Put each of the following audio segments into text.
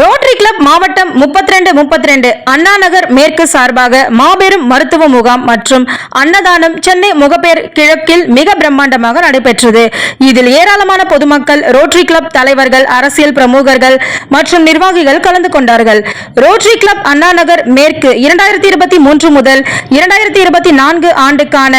Rotary club மாவட்டம் 32 32 அண்ணா நகர் மேற்கு சார்பாக மாபெரும் மருத்துவ முகாம் மற்றும் அன்னதானம் சென்னை முகப்பேர் கிழக்கில் மிக பிரம்மாண்டமாக நடைபெற்றது. இதில் ஏராளமான பொதுமக்கள் ரோட்டரி கிளப் தலைவர்கள் அரசியல் பிரமுகர்கள் மற்றும் நிர்வாகிகள் கலந்து கொண்டார்கள். ரோட்டரி கிளப் அண்ணா நகர் மேற்கு இரண்டாயிரத்தி இருபத்தி மூன்று முதல் இரண்டாயிரத்தி இருபத்தி நான்கு ஆண்டுக்கான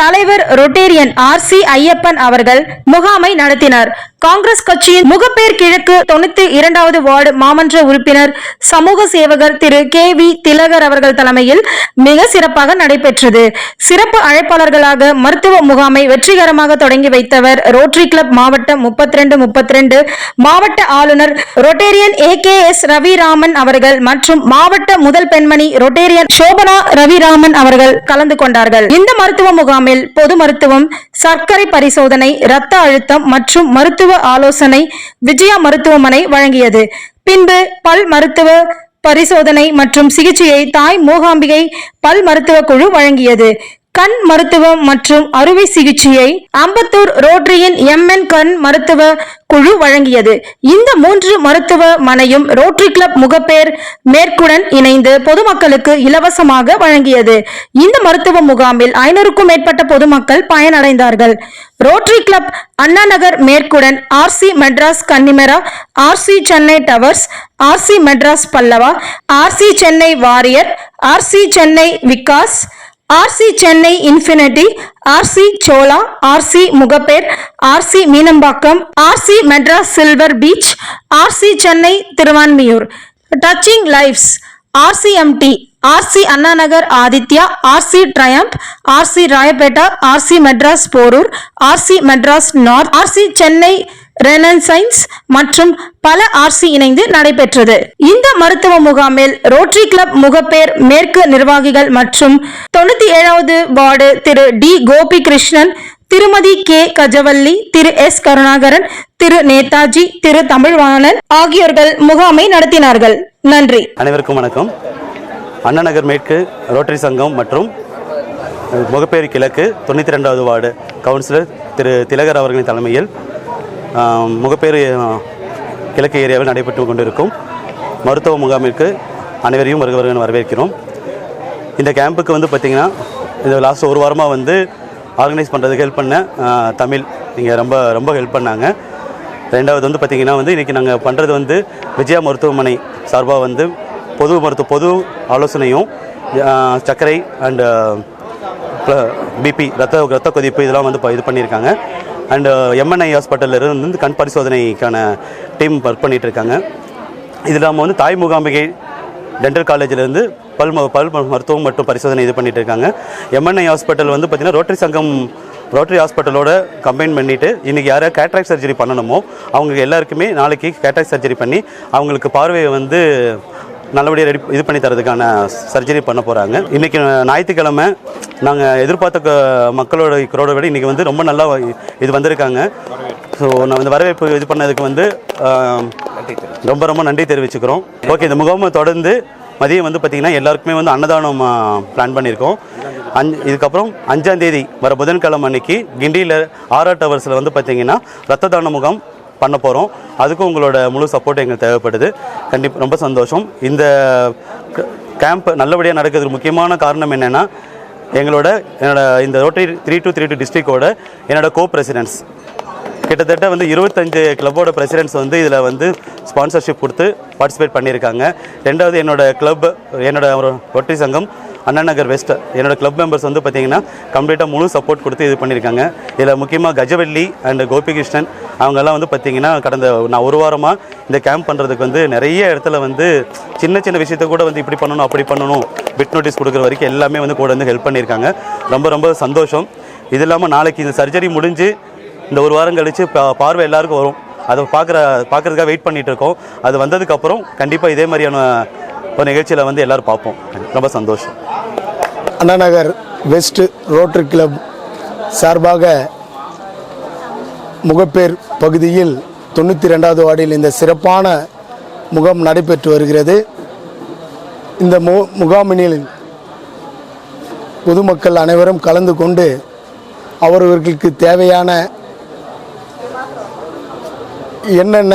தலைவர் ரொட்டேரியன் ஆர் சி ஐயப்பன் அவர்கள் முகாமை நடத்தினார். காங்கிரஸ் கட்சியின் முகப்பேர் கிழக்கு தொண்ணூத்தி இரண்டாவது வார்டு மாமன்ற உறுப்பினர் சமூக சேவகர் திரு கே வி திலகர் அவர்கள் தலைமையில் மிக சிறப்பாக நடைபெற்றது. சிறப்பு அழைப்பாளர்களாக மருத்துவ முகாமை வெற்றிகரமாக தொடங்கி வைத்தவர் ரோட்டரி கிளப் மாவட்டம் முப்பத்தி ரெண்டு முப்பத்தி ரெண்டு மாவட்ட ஆளுநர் rotarian A K S Raviraman அவர்கள் மற்றும் மாவட்ட முதல் பெண்மணி ரொட்டேரியன் சோபனா ரவிராமன் அவர்கள் கலந்து கொண்டார்கள். இந்த மருத்துவ முகாமில் பொது மருத்துவம் சர்க்கரை பரிசோதனை இரத்த அழுத்தம் மற்றும் மருத்துவ ஆலோசனை விஜயா மருத்துவமனை வழங்கியது. பின்பு பல் மருத்துவ பரிசோதனை மற்றும் சிகிச்சையை தாய் மூகாம்பிகை பல் மருத்துவ குழு வழங்கியது. கண் மருத்துவம் மற்றும் அறுவை சிகிச்சையை அம்பத்தூர் ரோட்டரியின் எம்என் கண் மருத்துவ குழு வழங்கியது. இந்த மூன்று மருத்துவமனையும் ரோட்டரி கிளப் முகப்பேர் மேற்குடன் இணைந்து பொதுமக்களுக்கு இலவசமாக வழங்கியது. இந்த மருத்துவ முகாமில் ஐநூறுக்கும் மேற்பட்ட பொதுமக்கள் பயனடைந்தார்கள். Rotary club Anna Nagar மேற்குடன் RC Madras Connemara RC Chennai towers RC Madras Pallava RC Chennai warrior RC Chennai Vikas RC Chennai infinity RC Chola RC Mugappair RC Meenambakkam RC Madras silver beach RC Chennai Thiruvanmiyur touching lives RCMT RC Anna Nagar Aditya RC triumph RC Royapettah RC Madras Porur RC Madras north RC Chennai renaissance மற்றும் பல RC இணைந்து நடைபெற்றது. இந்த மருத்துவ முகாமில் rotary club Mogappair மேற்கு நிர்வாகிகள் மற்றும் தொண்ணூத்தி ஏழாவது ward Thiru T Gopi Krishnan Thirumathi K Gajavalli Thiru S Karunakaran Thiru Netaji Thiru Tamilvanan ஆகியோர்கள் முகாமை நடத்தினார்கள். நன்றி. அனைவருக்கும் வணக்கம். அண்ணநகர் மேற்கு ரோட்டரி சங்கம் மற்றும் முகப்பேறு கிழக்கு தொண்ணூற்றி ரெண்டாவது வார்டு கவுன்சிலர் திரு திலகர் அவர்களின் தலைமையில் முகப்பேறு கிழக்கு ஏரியாவில் நடைபெற்று கொண்டிருக்கும் மருத்துவ முகாமிற்கு அனைவரையும் வருக வரவேற்கிறோம். இந்த கேம்புக்கு வந்து பார்த்திங்கன்னா இந்த லாஸ்ட் ஒரு வாரமாக வந்து ஆர்கனைஸ் பண்ணுறதுக்கு ஹெல்ப் பண்ண தமிழ் இங்கே ரொம்ப ரொம்ப ஹெல்ப் பண்ணாங்க. ரெண்டாவது வந்து பார்த்திங்கன்னா வந்து இன்றைக்கி நாங்கள் பண்ணுறது வந்து விஜயா மருத்துவமனை சார்பாக வந்து பொது மருத்துவ பொது ஆலோசனையும் சர்க்கரை அண்டு பிபி ரத்த ரத்த கொதிப்பு இதெல்லாம் வந்து இது பண்ணியிருக்காங்க. அண்டு எம்என்ஐ ஹாஸ்பிட்டலில் இருந்து கண் பரிசோதனைக்கான டீம் ஒர்க் பண்ணிகிட்டு இருக்காங்க இது இல்லாமல் வந்து தாய் மூகாம்பிகை டென்டல் காலேஜிலேருந்து பல் பல் மருத்துவம் மற்றும் பரிசோதனை இது பண்ணிட்டு இருக்காங்க எம்என்ஐ ஹாஸ்பிட்டல் வந்து பார்த்திங்கன்னா ரோட்டரி சங்கம் ரோட்டரி ஹாஸ்பிட்டலோட கம்பைன் பண்ணிவிட்டு இன்றைக்கி யாரை கேட்ராக்ட் சர்ஜரி பண்ணணுமோ அவங்க எல்லாருக்குமே நாளைக்கு கேட்ராக்ட் சர்ஜரி பண்ணி அவங்களுக்கு பார்வையை வந்து நல்லபடியாக ரெடி இது பண்ணி தரதுக்கான சர்ஜரி பண்ண போகிறாங்க இன்றைக்கி ஞாயிற்றுக்கிழமை நாங்கள் எதிர்பார்த்த மக்களோட குரோட விட இன்றைக்கி வந்து ரொம்ப நல்லா இது வந்திருக்காங்க. ஸோ நான் இந்த வரவேற்பு இது பண்ணதுக்கு வந்து ரொம்ப ரொம்ப நன்றி தெரிவிச்சுக்கிறோம். ஓகே இந்த முகாமை தொடர்ந்து மதியம் வந்து பார்த்திங்கன்னா எல்லாருக்குமே வந்து அன்னதானம் பிளான் பண்ணியிருக்கோம். அஞ்சு இதுக்கப்புறம் அஞ்சாந்தேதி வர புதன்கிழமை அன்னைக்கு கிண்டியில் ஆர்ஆர் டவர்ஸில் வந்து பார்த்திங்கன்னா ரத்த தான முகாம் பண்ண போகிறோம் அதுக்கும் உங்களோட முழு சப்போர்ட் எங்களுக்கு தேவைப்படுது. கண்டிப்பாக ரொம்ப சந்தோஷம். இந்த கேம்ப் நல்லபடியாக நடக்கிறதுக்கு முக்கியமான காரணம் என்னென்னா எங்களோட என்னோட இந்த rotary three two three two டிஸ்ட்ரிக்டோட என்னோட கோ பிரசிடென்ட்ஸ் கிட்டத்தட்ட வந்து இருபத்தஞ்சு கிளப்போட பிரசிடென்ட்ஸ் வந்து இதில் வந்து ஸ்பான்சர்ஷிப் கொடுத்து பார்ட்டிசிபேட் பண்ணியிருக்காங்க. ரெண்டாவது என்னோடய கிளப் என்னோடய ஒரு ரொட்டரி சங்கம் அண்ணா நகர் வெஸ்ட் என்னோட கிளப் மெம்பர்ஸ் வந்து பார்த்தீங்கன்னா கம்ப்ளீட்டாக முழு சப்போர்ட் கொடுத்து இது பண்ணியிருக்காங்க இதில் முக்கியமாக கஜவள்ளி அண்ட் கோபிகிருஷ்ணன் அவங்கெல்லாம் வந்து பார்த்திங்கன்னா கடந்த நான் ஒரு வாரமாக இந்த கேம்ப் பண்ணுறதுக்கு வந்து நிறைய இடத்துல வந்து சின்ன சின்ன விஷயத்த கூட வந்து இப்படி பண்ணணும் அப்படி பண்ணணும் பிட் நோட்டீஸ் கொடுக்குற வரைக்கும் எல்லாமே வந்து கூட வந்து ஹெல்ப் பண்ணியிருக்காங்க ரொம்ப ரொம்ப சந்தோஷம். இது இல்லாமல் நாளைக்கு இந்த சர்ஜரி முடிஞ்சு இந்த ஒரு வாரம் கழித்து பா- பார்வை எல்லாருக்கும் வரும். அதை பார்க்குற பார்க்குறதுக்காக வெயிட் பண்ணிகிட்டு இருக்கோம். அது வந்ததுக்கப்புறம் கண்டிப்பாக இதே மாதிரியான ஒரு நிகழ்ச்சியில் வந்து எல்லோரும் பார்ப்போம். ரொம்ப சந்தோஷம். அண்ணாநகர் வெஸ்ட் ரோட்டரி கிளப் சார்பாக முகப்பேர் பகுதியில் தொண்ணூற்றி ரெண்டாவது வார்டில் இந்த சிறப்பான முகாம் நடைபெற்று வருகிறது. இந்த மு முகாமினில் பொதுமக்கள் அனைவரும் கலந்து கொண்டு அவர்களுக்கு தேவையான என்னென்ன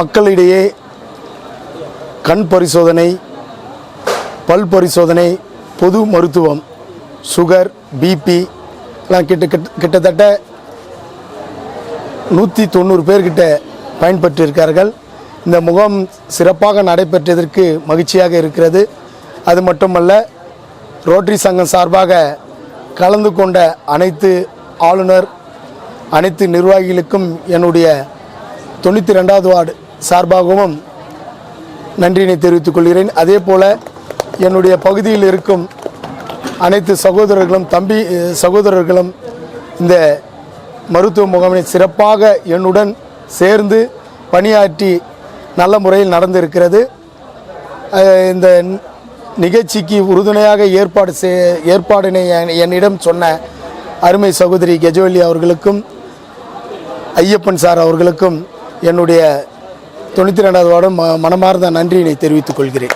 மக்களிடையே கண் பரிசோதனை பல் பரிசோதனை பொது மருத்துவம் சுகர் பிபி எல்லாம் கிட்ட கிட்ட- கிட்டத்தட்ட நூற்றி தொண்ணூறு பேர்கிட்ட பயன்பெற்றிருக்கார்கள் இந்த முகாம் சிறப்பாக நடைபெற்றதற்கு மகிழ்ச்சியாக இருக்கிறது. அது மட்டுமல்ல ரோட்டரி சங்கம் சார்பாக கலந்து கொண்ட அனைத்து ஆளுநர் அனைத்து நிர்வாகிகளுக்கும் என்னுடைய தொண்ணூற்றி ரெண்டாவது வார்டு சார்பாகவும் நன்றியினை தெரிவித்துக் கொள்கிறேன். அதே போல் என்னுடைய பகுதியில் இருக்கும் அனைத்து சகோதரர்களும் தம்பி சகோதரர்களும் இந்த மருத்துவ முகாமினை சிறப்பாக என்னுடன் சேர்ந்து பணியாற்றி நல்ல முறையில் நடந்திருக்கிறது. இந்த நிகழ்ச்சிக்கு உறுதுணையாக ஏற்பாடு செய் ஏற்பாடினை என்- என்னிடம் சொன்ன அருமை சகோதரி கெஜவல்லி அவர்களுக்கும் ஐயப்பன் சார் அவர்களுக்கும் என்னுடைய தொண்ணூற்றி ரெண்டாவது வார்டு மனமார்ந்த நன்றியினை தெரிவித்துக் கொள்கிறேன்.